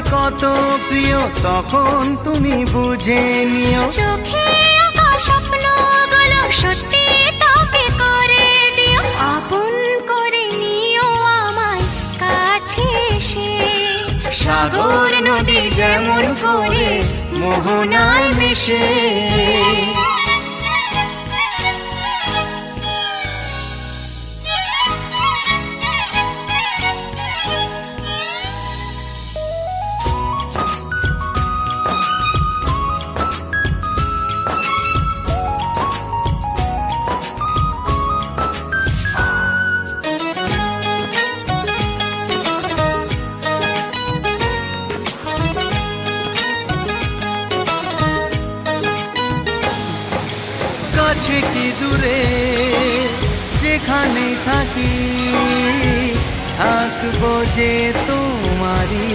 কত প্রিয়, তখন তুমি বুঝে নিও। চোখে সত্যি করে দিও। আপন করে নিও আমায় কাছে এসে। সাগর নদী যেমন করে মোহনায় মেশে। কি দূরে যেখানে থাকি থাকব যে তোমারি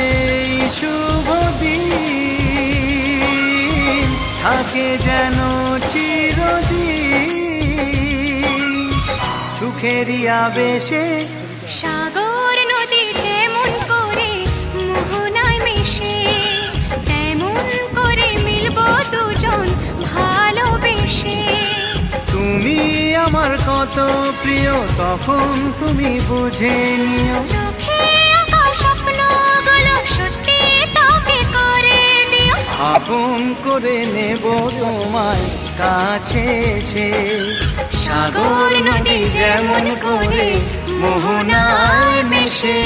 তোমারই শুভ দিন থাকে যেন চিরদিন। সুখেরই আবেশে। সাগর নদী যেমন করে মোহনায় মিশে। তেমন করে মিলব দুজন ভালোবেসে। তুমি আমার কত প্রিয় তখন তুমি বুঝে নিও। চোখে আঁকা স্বপ্নগুলো সত্যি তোকে করে দিও। আপন করে নেব তোমায় কাছে এসে। সাগর নদী যেমন করে মোহনায় মেশে।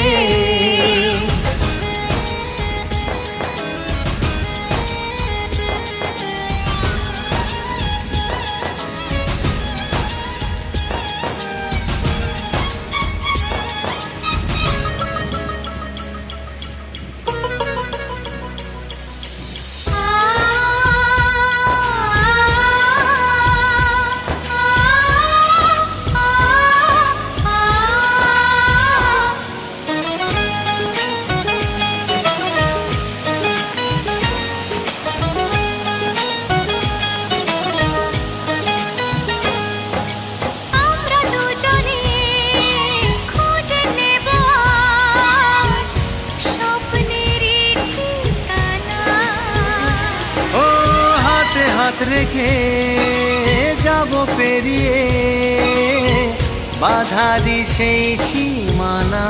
হাতে রেখে যাব পেরিয়ে। বাধারি সেই সীমানা।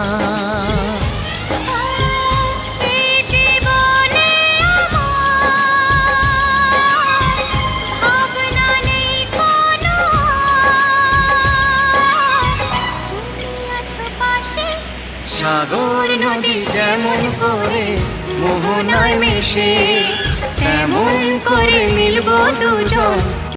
সাগর নদী যেমন করে মোহনায় মেশে। তেমন করে মিলব দুজন